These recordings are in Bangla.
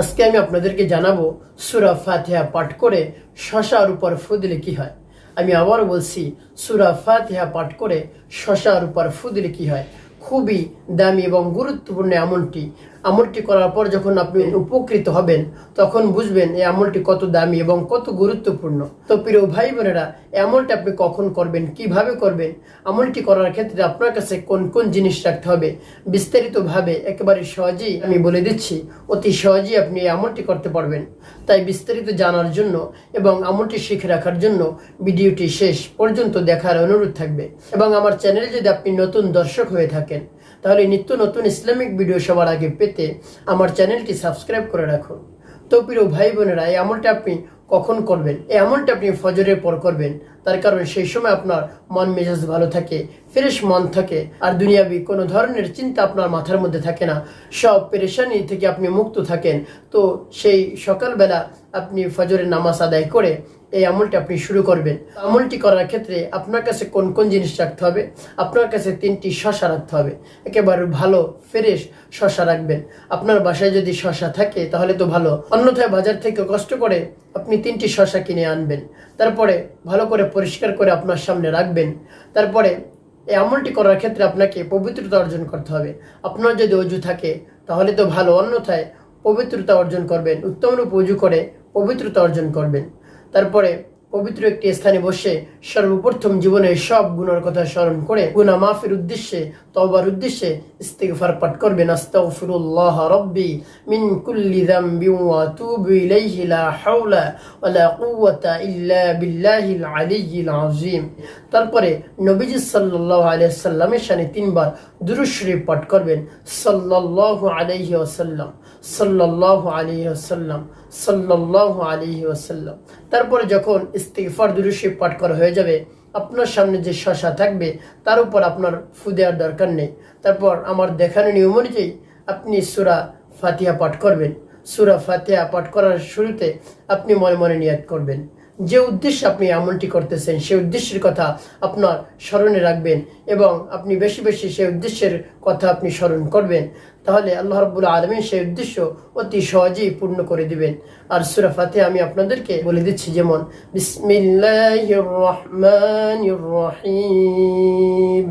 আজকে আমি আপনাদেরকে জানাব সুরা ফাতিহা পাঠ করে শশার উপর ফু দিলে কি হয়। আমি আবার বলছি, সুরা ফাতিহা পাঠ করে শশার উপর ফু দিলে কি হয়। খুবই দামি এবং গুরুত্বপূর্ণ আমলটি। আমলটি করার পর যখন আপনি উপকৃত হবেন, তখন বুঝবেন এই আমলটি কত দামি এবং কত গুরুত্বপূর্ণ। তো প্রিয় ভাই বোনেরা এই আমলটি আপনি কখন করবেন, কীভাবে করবেন, আমলটি করার ক্ষেত্রে আপনার কাছে কোন কোন জিনিস রাখতে হবে, বিস্তারিতভাবে একেবারে সহজেই আমি বলে দিচ্ছি, অতি সহজেই আপনি এই আমলটি করতে পারবেন। তাই বিস্তারিত জানার জন্য এবং আমলটি শিখে রাখার জন্য ভিডিওটি শেষ পর্যন্ত দেখার অনুরোধ থাকবে। এবং আমার চ্যানেলে যদি আপনি নতুন দর্শক হয়ে থাকেন তাহলে নিত্য নতুন ইসলামিক ভিডিও সবার আগে পেতে আমার চ্যানেলটি সাবস্ক্রাইব করে রাখুন। তো প্রিয় ভাই বোনেরা, এই আমলটা আপনি কখন করবেন? এই আমলটা আপনি ফজরের পর করবেন। তার কারণ সেই সময় আপনার মন মেজাজ ভালো থাকে ফ্রেশ মন থাকে, আর দুনিয়াবি কোনো ধরনের চিন্তা আপনার মাথার মধ্যে থাকে না। সব পেরেশানি থেকে আপনি মুক্ত থাকেন। তো সেই সকালবেলা আপনি ফজরের নামাজ আদায় করে এই আমলটি আপনি শুরু করবেন। আমলটি করার ক্ষেত্রে আপনার কাছে কোন কোন জিনিস রাখতে হবে? আপনার কাছে তিনটি শশা রাখতে হবে। একেবারে ভালো, ফ্রেশ শশা রাখবেন। আপনার বাসায় যদি শশা থাকে, তাহলে তো ভালো। অন্যথায় বাজার থেকে কষ্ট করে আপনি তিনটি শশা কিনে আনবেন। তারপরে ভালো করে পরিষ্কার করে আপনার সামনে রাখবেন। তারপরে এই আমলটি করার ক্ষেত্রে আপনাকে পবিত্রতা অর্জন করতে হবে। আপনার যদি অজু থাকে, তাহলে তো ভালো। অন্যথায় পবিত্রতা অর্জন করবেন। উত্তম রূপ উজু করে পবিত্রতা অর্জন করবেন। তারপরে পবিত্র একটি স্থানে বসে সর্বপ্রথম জীবনের সব গুণের কথা স্মরণ করে গুনা মাফের উদ্দেশ্যে, তওবার উদ্দেশ্যে ইস্তিগফার পাঠ করবেন। আস্তাগফিরুল্লাহ রাব্বি মিন কুল্লি যামবি ওয়া আতুবু ইলাইহি লা হাওলা ওয়া লা ইল্লা বিল্লাহিল আলিয়্যিল আযীম। তারপরে নবীজি সাল্লাল্লাহু আলাইহি সাল্লামের শানে তিনবার দুরূদ শরীফ পাঠ করবেন। সাল্লাল্লাহু আলাইহি ওয়াসাল্লাম। সাল্লাল্লাহু আলী ওয়াসাল্লাম সাল্লাহ আলী ওয়াসাল্লাম। তারপরে যখন ইস্তিগফার দুরুশি পাঠ করা হয়ে যাবে, আপনার সামনে যে শশা থাকবে, তার উপর আপনার ফু দেওয়ার দরকার নেই। তারপর আমার দেখানো নিয়ম অনুযায়ী আপনি সুরা ফাতিহা পাঠ করবেন। সুরা ফাতিহা পাঠ করার শুরুতে আপনি মনে মনে নিয়াত করবেন। যে উদ্দেশ্যে আপনি আমলটি করতেছেন সেই উদ্দেশ্যের কথা আপনার স্মরণে রাখবেন এবং আপনি বেশি বেশি সেই উদ্দেশ্যের কথা আপনি স্মরণ করবেন। তাহলে আল্লাহ রব্বুল আলমী সেই উদ্দেশ্য অতি সহজেই পূর্ণ করে দিবেন। আর সুরাফাতে আমি আপনাদেরকে বলে দিচ্ছি যেমন, বিসমিল্লাহির রহমানির রহিম।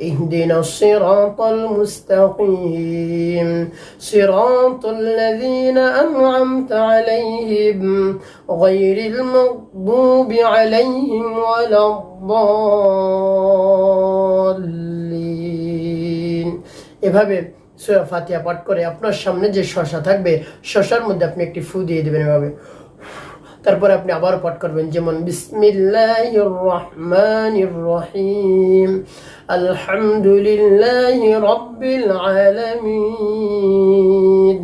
اهدنا الصراط المستقيم صراط الذين أنعمت عليهم غير المغضوب عليهم ولا الضالين এভাবে সূরা ফাতিহা পাঠ করে আপনার সামনে যে শশা থাকবে শশার মধ্যে আপনি একটি ফু দিয়ে দেবেন এভাবে তারপরে আপনি আবার পাঠ করবেন যেমন বিসমিল্লাহির রহমানির রহিম আলহামদুলিল্লাহি রাব্বিল আলামিন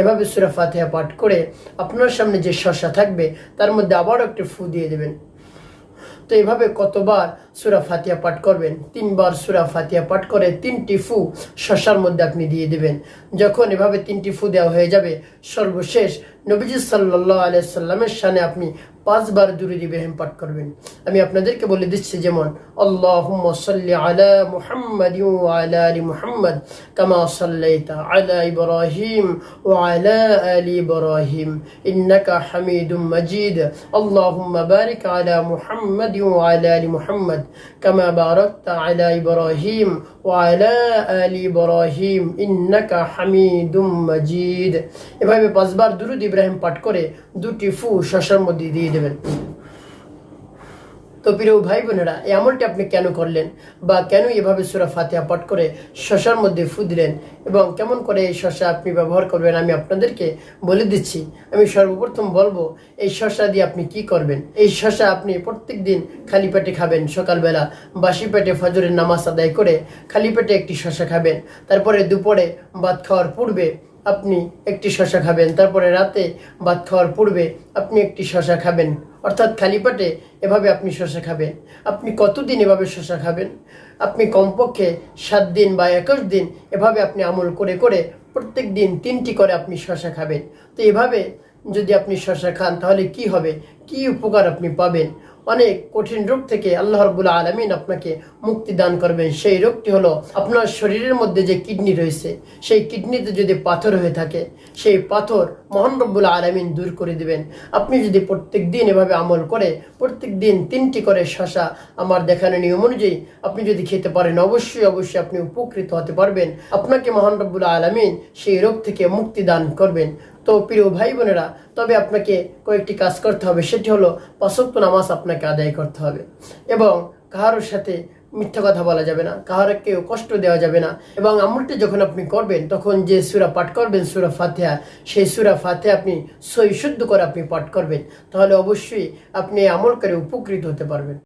এভাবে সুরা ফাতেহা পাঠ করে আপনার সামনে যে শশা থাকবে, তার মধ্যে আবারও একটি ফু দিয়ে দেবেন। তো এভাবে কতবার সুরা ফাতিহা পাঠ করবেন, তিনবার সুরা ফাতিহা পাঠ করে তিনটি ফু শশার মধ্যে আপনি দিয়ে দেবেন। যখন এভাবে তিনটি ফু দেওয়া হয়ে যাবে, সর্বশেষ নবীজি সাল্লাহ আলিয়া সাল্লামের সামনে আপনি পাঁচবার দুরুদ ইব্রাহিম পাঠ করবেন। আমি আপনাদেরকে বলে দিচ্ছি যেমন, আল্লাহুম্মা সাল্লি আলা মুহাম্মাদ কামা আলা কামা বারাকতা আলা ইব্রাহিম ওয়া আলা আলি ইব্রাহিম ইন্নাকা হামিদুম মাজিদ এভাবে পাঁচবার দুরুদ ইব্রাহিম পাঠ করে দুটি ফু শশার মধ্যে দিয়ে দেবেন। তো প্রিয় ভাই বোনেরা এই আমলটি আপনি কেন করলেন বা কেন এভাবে সুরা ফাতিহা পাঠ করে শশার মধ্যে ফু দিলেন এবং কেমন করে এই শশা আপনি ব্যবহার করবেন আমি আপনাদেরকে বলে দিচ্ছি। আমি সর্বপ্রথম বলব, এই শশা দিয়ে আপনি কি করবেন? এই শশা আপনি প্রত্যেক দিন খালি পেটে খাবেন সকালবেলা। বাসি পেটে ফজরের নামাজ আদায় করে খালি পেটে একটি শশা খাবেন। তারপরে দুপুরে ভাত খাওয়ার পূর্বে আপনি একটি শশা খাবেন। তারপরে রাতে ভাত খাওয়ার পূর্বে আপনি একটি শশা খাবেন। অর্থাৎ খালি পেটে এভাবে আপনি শশা খাবেন। আপনি কতদিন এভাবে শশা খাবেন? আপনি কমপক্ষে সাত দিন বা একুশ দিন এভাবে আপনি আমল করে করে প্রত্যেক দিন তিনটি করে আপনি শশা খাবেন। তো এভাবে যদি আপনি শসা খান তাহলে কি হবে? কি উপকার আপনি পাবেন? অনেক কঠিন রোগ থেকে আল্লাহ রবুল আলমিন আপনাকে মুক্তি দান করবেন। সেই রোগটি হলো আপনার শরীরের মধ্যে যে কিডনি রয়েছে, সেই কিডনিতে যদি পাথর হয়ে থাকে, সেই পাথর মহান রব্বুল আলমিন দূর করে দিবেন। আপনি যদি প্রত্যেক দিন এভাবে আমল করে প্রত্যেক দিন তিনটি করে শশা আমার দেখানো নিয়ম অনুযায়ী আপনি যদি খেতে পারেন, অবশ্যই অবশ্যই আপনি উপকৃত হতে পারবেন। আপনাকে মহান রব্বুল আলমিন সেই রোগ থেকে মুক্তি দান করবেন। তো প্রিয় ভাই বোনেরা, তবে আপনাকে কয়েকটি কাজ করতে হবে। সেটি হলো পাঁচক্ত নামাজ আপনাকে আদায় করতে হবে এবং কাহারোর সাথে মিথ্যা কথা বলা যাবে না, কাহারকেও কষ্ট দেওয়া যাবে না এবং আমলটি যখন আপনি করবেন, তখন যে সুরা পাঠ করবেন, সুরা ফাতেহা, সেই সুরা ফাতেহা আপনি সই শুদ্ধ করে আপনি পাঠ করবেন, তাহলে অবশ্যই আপনি আমল করে উপকৃত হতে পারবেন।